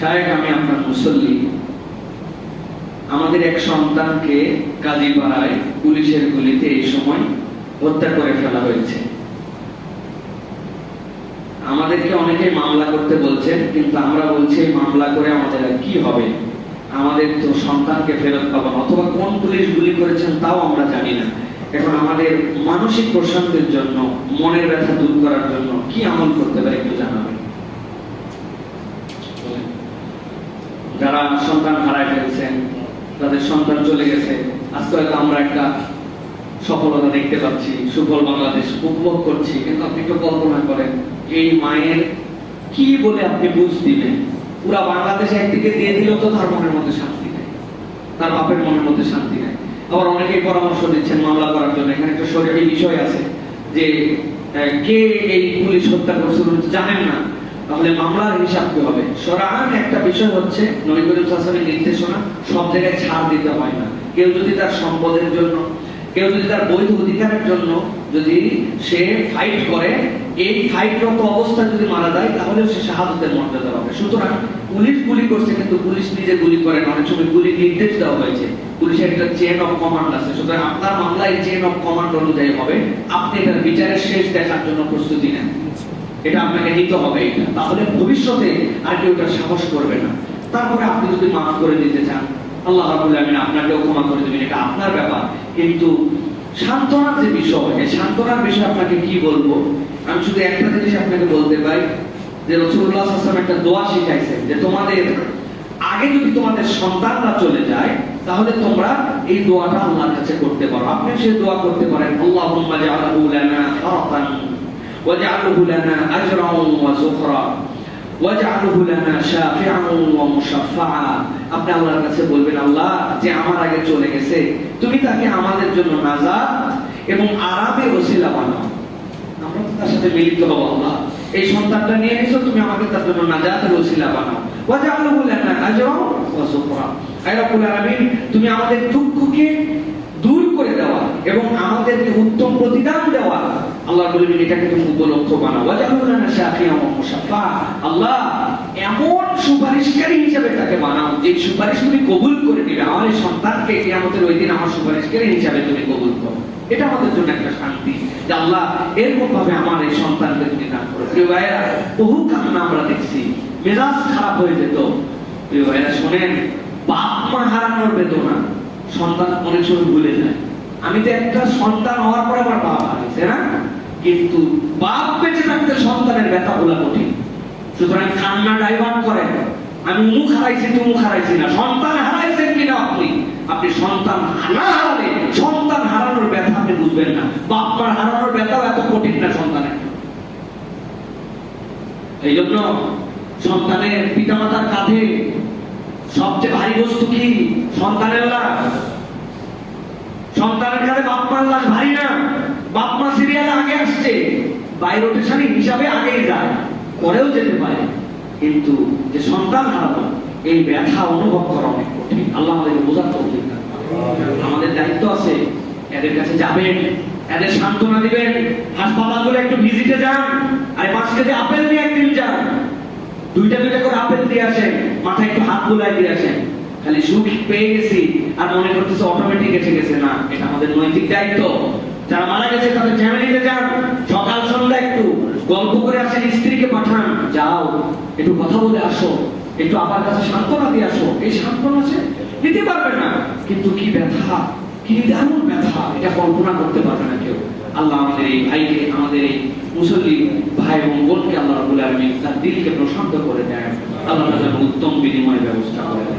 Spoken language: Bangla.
সাহেব আমি আপনার মুসল্লি। আমাদের এক সন্তানকে কাজীপাড়ায় পুলিশের গুলিতে এই সময় হত্যা করে ফেলা হয়েছে। আমাদেরকে অনেকে মামলা করতে বলছেন, কিন্তু আমরা বলছি মামলা করে আমাদের কি হবে? আমাদের তো সন্তানকে ফেরত পাবো অথবা কোন পুলিশ গুলি করেছেন তাও আমরা জানি না। এখন আমাদের মানসিক প্রশান্তির জন্য, মনের ব্যথা দূর করার জন্য কি আমল করতে পারে একটু জানাবেন। যারা সন্তান হারায় ফেলছেন তাদের সন্তান চলে গেছে। আজকে হয়তো আমরা একটা সফলতা দেখতে পাচ্ছি, সুফল বাংলাদেশ উপভোগ করছি, কিন্তু আপনি একটু কল্পনা করেন, এই মায়ের কি বলে আপনি বুঝ দিবেন পুরা বাংলাদেশ একদিকে দিয়ে দিলেও তো তার মনের মধ্যে শান্তি নেই। তার বাপের মনের মধ্যে শান্তি নেই। আবার অনেকেই পরামর্শ দিচ্ছেন মামলা করার জন্য। এখানে একটা শরীরের বিষয় আছে যে কে এই পুলিশ হত্যা করছে জানেন না। তাহলে মামলার হিসাব কি হবে? সরান একটা বিষয় হচ্ছে নবী করিম নির্দেশনা, সব জায়গায় ছাড় দিতে হয় না। কেউ যদি তার সম্পদের জন্য, কেউ যদি তার বৈধ অধিকারের জন্য যদি সে ফাইট করে, এই ফাইটরত অবস্থায় যদি মারা যায়, তাহলে সে শাহাদতের মর্যাদা পাবে। সুতরাং পুলিশ গুলি করছে, কিন্তু পুলিশ নিজে গুলি করে না। অনেক সময় গুলি নির্দেশ দেওয়া হয়েছে। পুলিশের একটা চেন অফ কমান্ড আছে। সুতরাং আপনার মামলায় চেন অফ কমান্ড অনুযায়ী হবে। আপনি এটার বিচারের শেষ দেখার জন্য প্রস্তুতি নেন। এটা আপনাকে নিতে হবে। তাহলে ভবিষ্যতে আর কেউ এটা সাহস করবে না। তারপরে আপনি যদি মাফ করে দিতে চান, আল্লাহ রাবুল আমিন আপনাকেও ক্ষমা করে দেবেন। এটা আপনার ব্যাপার। কিন্তু সান্ত্বনার যে বিষয়, এই সান্ত্বনার বিষয়ে আপনাকে কি বলব? আমি শুধু একটা জিনিস আপনাকে বলতে পারি, যে রসুল্লাহ আসলাম একটা দোয়া শিখাইছেন, যে তোমাদের, আগে যদি তোমাদের সন্তানরা চলে যায়, তাহলে তোমরা এই দোয়াটা আল্লাহর কাছে করতে পারো। আপনি সেই দোয়া করতে পারেন ফারাতান واجعله لنا أجرا وزخرا واجعله لنا شافعا ومشفعا আপনি আল্লাহর কাছে বলবেন আল্লাহ যে আমার আগে চলে গেছে তুমি তাকে আমাদের জন্য নাজাত এবং আরামে ওসিলা বানাও আমরা তো তার সাথে মিলিত হবো আল্লাহ এই সন্তানটা নিয়ে এসো তুমি আমাকে তার জন্য নাজাতের ওসিলা বানাও ওয়াজআলহু লানা আজরা ওয়া যুকরা আয় রব্বুল আলামিন তুমি আমাদের দুঃখকে দূর করে দেওয়া এবং আমাদেরকে উত্তম প্রতিদান দেওয়া আল্লাহ এটাকে তুমি উপলক্ষ বানাও। মুশাফফা আল্লাহ এমন সুপারিশকারী হিসেবে তাকে বানাও যে সুপারিশ তুমি কবুল করে নিবে। আমার এই ওই দিন আমার সুপারিশকারী হিসেবে তুমি কবুল করো। এটা আমাদের জন্য একটা শান্তি যে আল্লাহ এরকম ভাবে আমার এই সন্তানকে তুমি দান করো। প্রিয় বহু আমরা দেখছি মেজাজ খারাপ হয়ে যেত। প্রিয় শোনেন, বাপ মা হারানোর বেদনা সন্তান অনেক সময় ভুলে যায়। আমি তো একটা সন্তান হওয়ার পরে আমার বাপ হারিয়েছে, না? কিন্তু বাপ বেঁচে থাকতে সন্তানের ব্যথা বলা কঠিন। সুতরাং কান্না ডাইভার্ট করেন। আমি মুখ হারাইছি তুমি হারাইছি না। সন্তান হারাইছেন কিনা আপনি? আপনি সন্তান না হারালে সন্তান হারানোর ব্যথা আপনি বুঝবেন না। বাপ মার হারানোর ব্যথাও এত কঠিন না সন্তানের। এই জন্য সন্তানের পিতামাতার কাঁধে সবচেয়ে ভারী বস্তু কি? সন্তানের লাশ। সন্তানের কাছে বাপ বাপ মা সিরিয়ালে আগে আসছে বাই রোটেশন হিসাবে আগেই যায়, পরেও যেতে পারে। কিন্তু যে সন্তান হারানো, এই ব্যথা অনুভব করা অনেক কঠিন। আল্লাহ আমাদেরকে বোঝার তৌফিক আমাদের দায়িত্ব আছে, এদের কাছে যাবেন, এদের সান্ত্বনা দিবেন। হাসপাতালগুলো একটু ভিজিটে যান, আর পাঁচ কেজি আপেল নিয়ে একদিন যান। দুইটা দুইটা করে আপেল দিয়ে আসেন, মাথায় একটু হাত বুলাই দিয়ে আসেন। খালি সুখ পেয়ে গেছি, আর মনে করতেছে অটোমেটিক এসে গেছে। না, এটা আমাদের নৈতিক দায়িত্ব। যারা মারা গেছে তাদের ফ্যামিলিতে যান সকাল, সন্ধ্যা একটু গল্প করে আসেন, স্ত্রীকে পাঠান। যাও, একটু কথা বলে আসো, একটু আবার কাছে সান্ত্বনা দিয়ে আসো। এই সান্ত্বনা সে দিতে পারবে না। কিন্তু কি ব্যথা, কি দারুণ ব্যথা, এটা কল্পনা করতে পারবে না কেউ। আল্লাহ আমাদের এই ভাইকে, আমাদের এই মুসল্লি ভাই এবং বোনকে আল্লাহ রাবুল আলমী তার দিলকে প্রশান্ত করে দেয় আল্লাহ উত্তম বিনিময় ব্যবস্থা করে দেয়